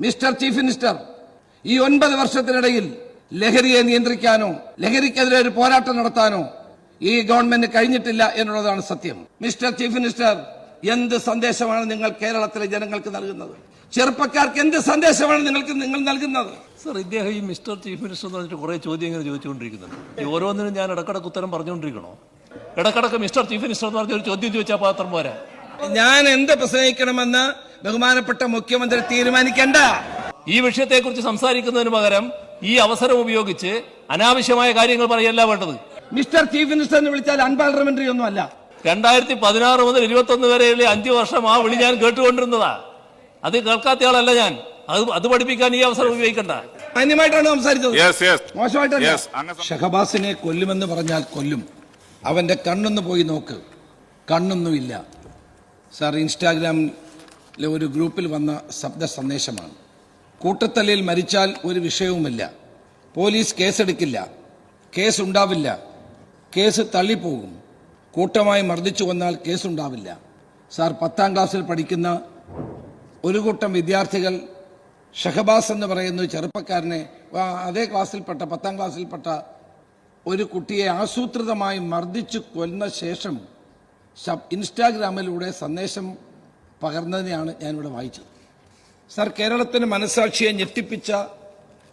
Mister chief minister ഈ ഒൻപത് വർഷത്തിനിടയിൽ ലഹരിയെ നിയന്ത്രിക്കാനോ ലഹരിക്കെതിരെ ഒരു പോരാട്ടം നടത്താനോ ഈ ഗവൺമെന്റ് കഴിഞ്ഞിട്ടില്ല എന്നുള്ളതാണ് സത്യം. മിസ്റ്റർ ചീഫ് മിനിസ്റ്റർ എന്ത് സന്ദേശമാണ് നിങ്ങൾ കേരളത്തിലെ ജനങ്ങൾക്ക് നൽകുന്നത്? ചെറുപ്പക്കാർക്ക് എന്ത് സന്ദേശമാണ് നിങ്ങൾക്ക് നിങ്ങൾ നൽകുന്നത്? സർ ഇദ്ദേഹം ഈ മിസ്റ്റർ ചീഫ് മിനിസ്റ്റർ എന്ന് പറഞ്ഞിട്ട് കുറേ ചോദ്യങ്ങൾ ചോദിച്ചുകൊണ്ടിരിക്കുന്നുണ്ട്. ഈ ഓരോന്നിനും ഞാൻ ഇടക്കിടക്ക് ഉത്തരം പറഞ്ഞുകൊണ്ടിരിക്കണോ? ഇടക്കിടക്ക് മിസ്റ്റർ ചീഫ് മിനിസ്റ്റർ എന്ന് പറഞ്ഞ ഒരു ചോദ്യം ചോദിച്ചാൽ പാത്രം പോരാ? ഞാൻ എന്ത് പ്രസംഗിക്കണമെന്ന് ബഹുമാനപ്പെട്ട മുഖ്യമന്ത്രി തീരുമാനിക്കണ്ട. ഈ വിഷയത്തെക്കുറിച്ച് സംസാരിക്കുന്നതിന് പകരം ഈ അവസരം ഉപയോഗിച്ച് അനാവശ്യമായ കാര്യങ്ങൾ പറയല്ല വേണ്ടത്. മിസ്റ്റർ ചീഫ് മിനിസ്റ്റർ എന്ന് വിളിച്ചാൽ അൺപാർലമെന്ററി ഒന്നും അല്ല. രണ്ടായിരത്തി പതിനാറ് മുതൽ ഇരുപത്തി ഒന്ന് വരെയുള്ള അഞ്ചു വർഷം ആ വിളി ഞാൻ കേട്ടുകൊണ്ടിരുന്നതാ. അത് കേൾക്കാത്ത ആളല്ല ഞാൻ. അത് അത് പഠിപ്പിക്കാൻ ഈ അവസരം ഉപയോഗിക്കണ്ട. മാന്യമായിട്ടാണ് സംസാരിച്ചത്. Yes, yes. മോശമായിട്ടല്ല. Yes, ഷഹബാസിനെ കൊല്ലുമെന്ന് പറഞ്ഞാൽ കൊല്ലും. അവന്റെ കണ്ണൊന്ന് പോയി നോക്ക്. കണ്ണൊന്നുമില്ല. സാർ ഇൻസ്റ്റാഗ്രാമിലെ ഒരു ഗ്രൂപ്പിൽ വന്ന ശബ്ദ സന്ദേശമാണ്. കൂട്ടത്തല്ലിൽ മരിച്ചാൽ ഒരു വിഷയവുമില്ല. പോലീസ് കേസെടുക്കില്ല. കേസ് ഉണ്ടാവില്ല കേസ് തള്ളിപ്പോകും. കൂട്ടമായി മർദ്ദിച്ചു വന്നാൽ കേസുണ്ടാവില്ല. സാർ പത്താം ക്ലാസ്സിൽ പഠിക്കുന്ന ഒരു കൂട്ടം വിദ്യാർത്ഥികൾ ഷഹബാസ് എന്ന് പറയുന്ന ചെറുപ്പക്കാരനെ അതേ ക്ലാസ്സിൽപ്പെട്ട പത്താം ക്ലാസ്സിൽപ്പെട്ട ഒരു കുട്ടിയെ ആസൂത്രിതമായി മർദ്ദിച്ചു കൊന്ന ശേഷം ഇൻസ്റ്റാഗ്രാമിലൂടെ സന്ദേശം പകർന്നതിനെയാണ് ഞാനിവിടെ വായിച്ചത്. സാർ കേരളത്തിന് മനസാക്ഷിയെ ഞെട്ടിപ്പിച്ച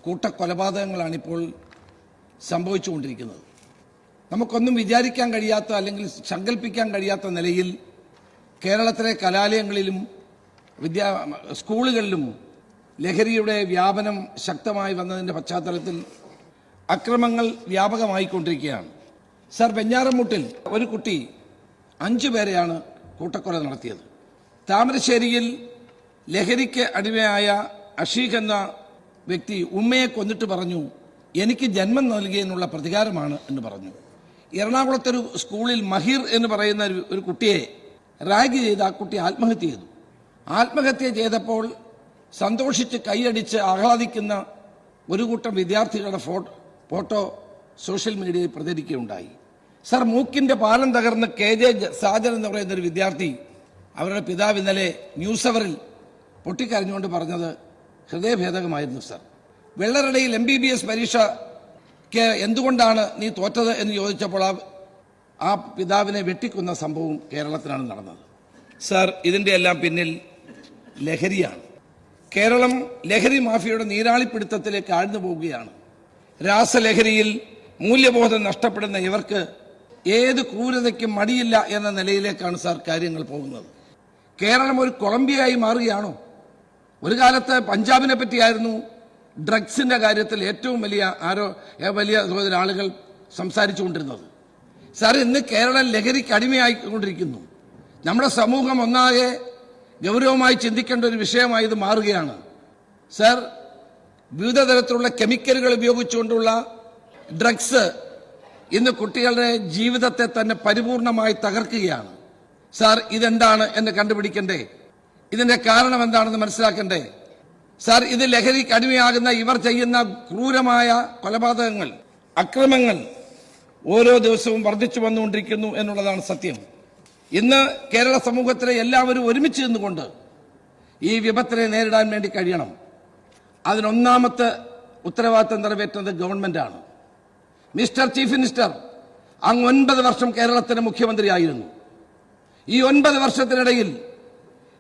കൂട്ടക്കൊലപാതകങ്ങളാണിപ്പോൾ സംഭവിച്ചുകൊണ്ടിരിക്കുന്നത്. നമുക്കൊന്നും വിചാരിക്കാൻ കഴിയാത്ത അല്ലെങ്കിൽ സങ്കല്പിക്കാൻ കഴിയാത്ത നിലയിൽ കേരളത്തിലെ കലാലയങ്ങളിലും വിദ്യാ സ്കൂളുകളിലും ലഹരിയുടെ വ്യാപനം ശക്തമായി വന്നതിന്റെ പശ്ചാത്തലത്തിൽ അക്രമങ്ങൾ വ്യാപകമായിക്കൊണ്ടിരിക്കുകയാണ്. സർ വെഞ്ഞാറമൂട്ടിൽ ഒരു കുട്ടി അഞ്ചു പേരെയാണ് കൂട്ടക്കൊല നടത്തിയത്. താമരശ്ശേരിയിൽ ലഹരിക്ക് അടിമയായ അഷീഖ് എന്ന വ്യക്തി ഉമ്മയെ കൊന്നിട്ട് പറഞ്ഞു എനിക്ക് ജന്മം നൽകിയതിനുള്ള പ്രതികാരമാണ് എന്ന് പറഞ്ഞു. എറണാകുളത്തെ ഒരു സ്കൂളിൽ മഹിർ എന്ന് പറയുന്ന ഒരു കുട്ടിയെ റാഗ് ചെയ്ത് ആ കുട്ടി ആത്മഹത്യ ചെയ്തു. ആത്മഹത്യ ചെയ്തപ്പോൾ സന്തോഷിച്ച് കൈയടിച്ച് ആഹ്ലാദിക്കുന്ന ഒരു കൂട്ടം വിദ്യാർത്ഥികളുടെ ഫോട്ടോ ഫോട്ടോ സോഷ്യൽ മീഡിയയിൽ പ്രചരിക്കുകയുണ്ടായി. സർ മൂക്കിന്റെ പാലം തകർന്ന് കെ ജെ സാജൻ എന്ന് പറയുന്ന ഒരു വിദ്യാർത്ഥി അവരുടെ പിതാവ് ഇന്നലെ ന്യൂസ് അവറിൽ പൊട്ടിക്കരഞ്ഞുകൊണ്ട് പറഞ്ഞത് ഹൃദയഭേദകമായിരുന്നു സർ. വെള്ളറടയിൽ എം ബി ബി എസ് പരീക്ഷയ്ക്ക് എന്തുകൊണ്ടാണ് നീ തോറ്റത് എന്ന് ചോദിച്ചപ്പോൾ ആ ആ പിതാവിനെ വെട്ടിക്കുന്ന സംഭവം കേരളത്തിലാണ് നടന്നത്. സർ ഇതിന്റെ എല്ലാം പിന്നിൽ ലഹരിയാണ്. കേരളം ലഹരി മാഫിയയുടെ നീരാളിപ്പിടുത്തത്തിലേക്ക് ആഴ്ന്നു പോവുകയാണ്. രാസലഹരിയിൽ മൂല്യബോധം നഷ്ടപ്പെടുന്ന ഇവർക്ക് ഏത് ക്രൂരതയ്ക്കും മടിയില്ല എന്ന നിലയിലേക്കാണ് സാർ കാര്യങ്ങൾ പോകുന്നത്. കേരളം ഒരു കൊളംബിയയായി മാറുകയാണോ? ഒരു കാലത്ത് പഞ്ചാബിനെ പറ്റിയായിരുന്നു ഡ്രഗ്സിന്റെ കാര്യത്തിൽ ഏറ്റവും വലിയ ആരോ വലിയ തോതിൽ ആളുകൾ സംസാരിച്ചുകൊണ്ടിരുന്നത്. സാർ ഇന്ന് കേരളം ലഹരിക്ക് അടിമയായിക്കൊണ്ടിരിക്കുന്നു. നമ്മുടെ സമൂഹം ഒന്നാകെ ഗൗരവമായി ചിന്തിക്കേണ്ട ഒരു വിഷയമായി ഇത് മാറുകയാണ്. സാർ വിവിധ തരത്തിലുള്ള കെമിക്കലുകൾ ഉപയോഗിച്ചുകൊണ്ടുള്ള ഡ്രഗ്സ് ഇന്ന് കുട്ടികളുടെ ജീവിതത്തെ തന്നെ പരിപൂർണമായി തകർക്കുകയാണ്. സാർ ഇതെന്താണ് എന്ന് കണ്ടുപിടിക്കണ്ടേ? ഇതിന്റെ കാരണം എന്താണെന്ന് മനസ്സിലാക്കണ്ടേ? സാർ ഇത് ലഹരിക്ക് അടിമയാകുന്ന ഇവർ ചെയ്യുന്ന ക്രൂരമായ കൊലപാതകങ്ങൾ അക്രമങ്ങൾ ഓരോ ദിവസവും വർദ്ധിച്ചു വന്നുകൊണ്ടിരിക്കുന്നു എന്നുള്ളതാണ് സത്യം. ഇന്ന് കേരള സമൂഹത്തിലെ എല്ലാവരും ഒരുമിച്ച് നിന്നുകൊണ്ട് ഈ വിപത്തിനെ നേരിടാൻ വേണ്ടി കഴിയണം. അതിനൊന്നാമത്തെ ഉത്തരവാദിത്തം നിറവേറ്റുന്നത് ഗവൺമെന്റാണ്. മിസ്റ്റർ ചീഫ് മിനിസ്റ്റർ അങ്ങ് ഒൻപത് വർഷം കേരളത്തിന്റെ മുഖ്യമന്ത്രിയായിരുന്നു. ഈ ഒൻപത് വർഷത്തിനിടയിൽ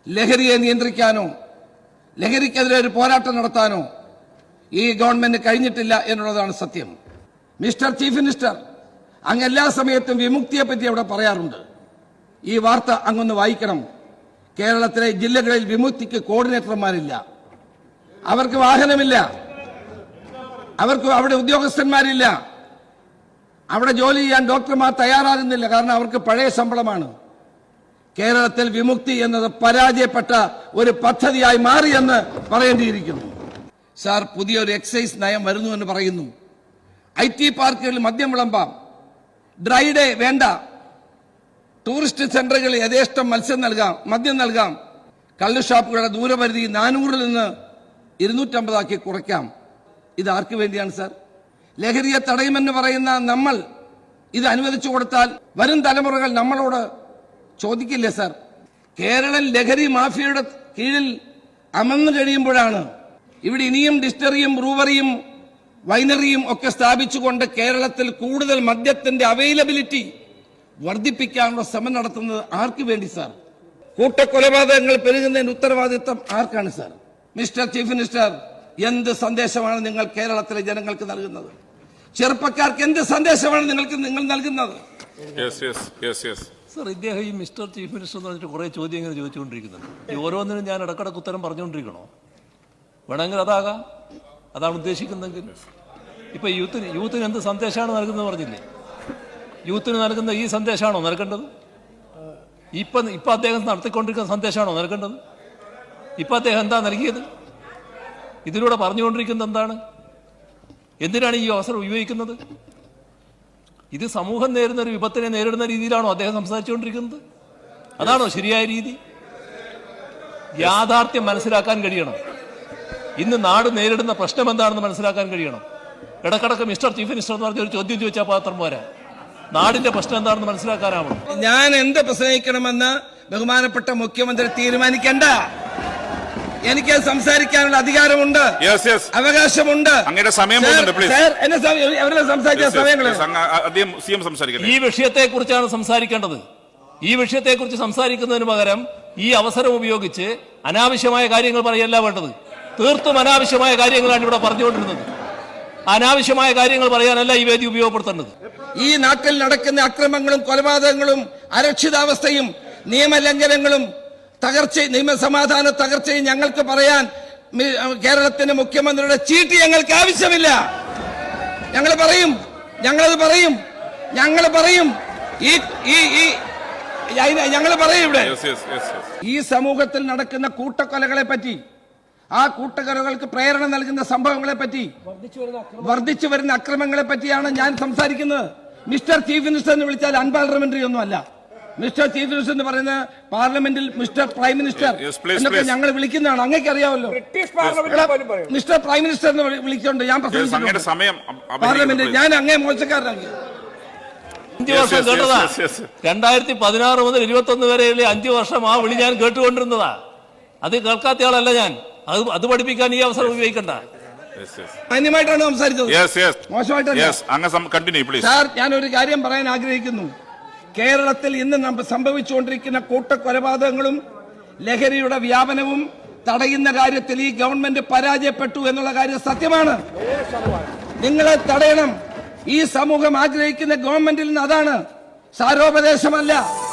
ലഹരിയെ നിയന്ത്രിക്കാനോ ലഹരിക്കെതിരെ ഒരു പോരാട്ടം നടത്താനോ ഈ ഗവൺമെന്റ് കഴിഞ്ഞിട്ടില്ല എന്നുള്ളതാണ് സത്യം. മിസ്റ്റർ ചീഫ് മിനിസ്റ്റർ അങ്ങ് എല്ലാ സമയത്തും വിമുക്തിയെ പറ്റി അവിടെ പറയാറുണ്ട്. ഈ വാർത്ത അങ്ങൊന്ന് വായിക്കണം. കേരളത്തിലെ ജില്ലകളിൽ വിമുക്തിക്ക് കോർഡിനേറ്റർമാരില്ല. അവർക്ക് വാഹനമില്ല. അവർക്ക് അവിടെ ഉദ്യോഗസ്ഥന്മാരില്ല. അവിടെ ജോലി ചെയ്യാൻ ഡോക്ടർമാർ തയ്യാറാകുന്നില്ല. കാരണം അവർക്ക് പഴയ ശമ്പളമാണ്. കേരളത്തിൽ വിമുക്തി എന്നത് പരാജയപ്പെട്ട ഒരു പദ്ധതിയായി മാറിയെന്ന് പറയേണ്ടിയിരിക്കുന്നു. സാർ പുതിയൊരു എക്സൈസ് നയം വരുന്നു എന്ന് പറയുന്നു. ഐ ടി പാർക്കുകളിൽ മദ്യം വിളമ്പാം. ഡ്രൈ ഡേ വേണ്ട. ടൂറിസ്റ്റ് സെന്ററുകളിൽ യഥേഷ്ടം മത്സ്യം നൽകാം മദ്യം നൽകാം. കള്ളു ഷാപ്പുകളുടെ ദൂരപരിധി നാനൂറിൽ നിന്ന് ഇരുന്നൂറ്റമ്പതാക്കി കുറയ്ക്കാം. ഇത് ആർക്ക് വേണ്ടിയാണ് സാർ? ലഹരിയെ തടയുമെന്ന് പറയുന്ന നമ്മൾ ഇത് അനുവദിച്ചു കൊടുത്താൽ വരും തലമുറകൾ നമ്മളോട് ചോദിക്കില്ലേ സർ? കേരളം ലഹരി മാഫിയയുടെ കീഴിൽ അമന്നു കഴിയുമ്പോഴാണ് ഇവിടെ ഇനിയും ഡിസ്റ്ററിയും ബ്രൂവറിയും വൈനറിയും ഒക്കെ സ്ഥാപിച്ചുകൊണ്ട് കേരളത്തിൽ കൂടുതൽ മദ്യത്തിന്റെ അവൈലബിലിറ്റി വർദ്ധിപ്പിക്കാനുള്ള ശ്രമം നടത്തുന്നത് ആർക്ക് വേണ്ടി സാർ? കൂട്ടക്കൊലപാതകങ്ങൾ പെരുകുന്നതിന് ഉത്തരവാദിത്തം ആർക്കാണ് സാർ? മിസ്റ്റർ ചീഫ് മിനിസ്റ്റർ എന്ത് സന്ദേശമാണ് നിങ്ങൾ കേരളത്തിലെ ജനങ്ങൾക്ക് നൽകുന്നത്? ചെറുപ്പക്കാർക്ക് എന്ത് സന്ദേശമാണ് നിങ്ങൾക്ക് നിങ്ങൾ നൽകുന്നത്? സർ ഇദ്ദേഹം ഈ മിസ്റ്റർ ചീഫ് മിനിസ്റ്റർ എന്ന് പറഞ്ഞിട്ട് കുറേ ചോദ്യം ഇങ്ങനെ ചോദിച്ചുകൊണ്ടിരിക്കുന്നുണ്ട്. ഈ ഓരോന്നിനും ഞാൻ ഇടക്കിടക്ക് ഉത്തരം പറഞ്ഞുകൊണ്ടിരിക്കണോ? വേണമെങ്കിൽ അതാകാം. അതാണ് ഉദ്ദേശിക്കുന്നതെങ്കിൽ. ഇപ്പൊ യൂത്തിന് യൂത്തിന് എന്ത് സന്ദേശമാണ് നൽകുന്നത് പറഞ്ഞില്ലേ? യൂത്തിന് നൽകുന്ന ഈ സന്ദേശമാണോ നൽകേണ്ടത്? ഇപ്പൊ ഇപ്പൊ അദ്ദേഹം നടത്തിക്കൊണ്ടിരിക്കുന്ന സന്ദേശമാണോ നൽകേണ്ടത്? ഇപ്പൊ അദ്ദേഹം എന്താ നൽകിയത്? ഇതിലൂടെ പറഞ്ഞുകൊണ്ടിരിക്കുന്നത് എന്താണ്? എന്തിനാണ് ഈ അവസരം ഉപയോഗിക്കുന്നത്? ഇത് സമൂഹം നേരിടുന്ന ഒരു വിപത്തിനെ നേരിടുന്ന രീതിയിലാണോ അദ്ദേഹം സംസാരിച്ചുകൊണ്ടിരിക്കുന്നത്? അതാണോ ശരിയായ രീതി? യാഥാർത്ഥ്യം മനസ്സിലാക്കാൻ കഴിയണം. ഇന്ന് നാട് നേരിടുന്ന പ്രശ്നം എന്താണെന്ന് മനസ്സിലാക്കാൻ കഴിയണം. ഇടക്കിടക്ക് മിസ്റ്റർ ചീഫ് മിനിസ്റ്റർ എന്ന് പറഞ്ഞ ഒരു ചോദ്യം ചോദിച്ചാൽ പാത്രം പോരാ. നാടിന്റെ പ്രശ്നം എന്താണെന്ന് മനസ്സിലാക്കാനാവണം. ഞാൻ എന്ത് പ്രസംഗിക്കണമെന്ന് ബഹുമാനപ്പെട്ട മുഖ്യമന്ത്രി തീരുമാനിക്കണ്ട. എനിക്ക് സംസാരിക്കാനുള്ള അധികാരമുണ്ട്. അവകാശമുണ്ട്. അങ്ങയുടെ സമയം സംസാരിച്ച സമയങ്ങൾ ഈ വിഷയത്തെക്കുറിച്ചാണ് സംസാരിക്കേണ്ടത്. ഈ വിഷയത്തെക്കുറിച്ച് സംസാരിക്കുന്നതിന് പകരം ഈ അവസരം ഉപയോഗിച്ച് അനാവശ്യമായ കാര്യങ്ങൾ പറയല്ല വേണ്ടത്. തീർത്തും അനാവശ്യമായ കാര്യങ്ങളാണ് ഇവിടെ പറഞ്ഞുകൊണ്ടിരുന്നത്. അനാവശ്യമായ കാര്യങ്ങൾ പറയാനല്ല ഈ വേദി ഉപയോഗപ്പെടുത്തേണ്ടത്. ഈ നാട്ടിൽ നടക്കുന്ന അക്രമങ്ങളും കൊലപാതകങ്ങളും അരക്ഷിതാവസ്ഥയും നിയമലംഘനങ്ങളും തകർച്ച നിയമസമാധാന തകർച്ചയും ഞങ്ങൾക്ക് പറയാൻ കേരളത്തിന്റെ മുഖ്യമന്ത്രിയുടെ ചീട്ട് ഞങ്ങൾക്ക് ആവശ്യമില്ല. ഞങ്ങൾ പറയും ഞങ്ങളത് പറയും ഞങ്ങൾ പറയും. ഈ ഈ ഈ ഞങ്ങൾ പറയും ഇവിടെ. Yes, yes, yes, yes. ഈ സമൂഹത്തിൽ നടക്കുന്ന കൂട്ടക്കൊലകളെ പറ്റി ആ കൂട്ടക്കൊലകൾക്ക് പ്രേരണ നൽകുന്ന സംഭവങ്ങളെ പറ്റി വർദ്ധിച്ചു വരുന്ന അക്രമങ്ങളെ പറ്റിയാണ് ഞാൻ സംസാരിക്കുന്നത്. മിസ്റ്റർ ചീഫ് മിനിസ്റ്റർ എന്ന് വിളിച്ചാൽ അൺപാർലമെന്ററി ഒന്നുമല്ല മിസ്റ്റർ ചീഫ് മിനിസ്റ്റർ എന്ന് പറയുന്ന പാർലമെന്റിൽ മിസ്റ്റർ പ്രൈം മിനിസ്റ്റർ എന്നൊക്കെ. ഞങ്ങൾ വിളിക്കുന്നതാണ്. അങ്ങേക്ക് അറിയാമല്ലോ മിസ്റ്റർ പ്രൈം മിനിസ്റ്റർ എന്ന് വിളി- ഞാൻ പ്രസംഗിച്ചിട്ടുണ്ട്. പാർലമെന്റിൽ ഞാൻ അങ്ങേ മോശക്കാരനാക്കി അഞ്ചു വർഷം കേട്ടതാ. രണ്ടായിരത്തി പതിനാറ് മുതൽ ഇരുപത്തി ഒന്ന് വരെയുള്ള അഞ്ചു വർഷം ആ വിളി ഞാൻ കേട്ടുകൊണ്ടിരുന്നതാ. അത് കേൾക്കാത്ത ആളല്ല ഞാൻ. അത് അത് പഠിപ്പിക്കാൻ ഈ അവസരം ഉപയോഗിക്കണ്ട. മാന്യമായിട്ടാണ് സംസാരിച്ചത്. മോശമായിട്ടല്ല. ഞാൻ ഒരു കാര്യം പറയാൻ ആഗ്രഹിക്കുന്നു. കേരളത്തിൽ ഇന്ന് സംഭവിച്ചുകൊണ്ടിരിക്കുന്ന കൂട്ടക്കൊലപാതകങ്ങളും ലഹരിയുടെ വ്യാപനവും തടയുന്ന കാര്യത്തിൽ ഈ ഗവൺമെന്റ് പരാജയപ്പെട്ടു എന്നുള്ള കാര്യം സത്യമാണ്. നിങ്ങളെ തടയണം. ഈ സമൂഹം ആഗ്രഹിക്കുന്ന ഗവൺമെന്റിൽ നിന്ന് അതാണ്. സാരോപദേശമല്ല.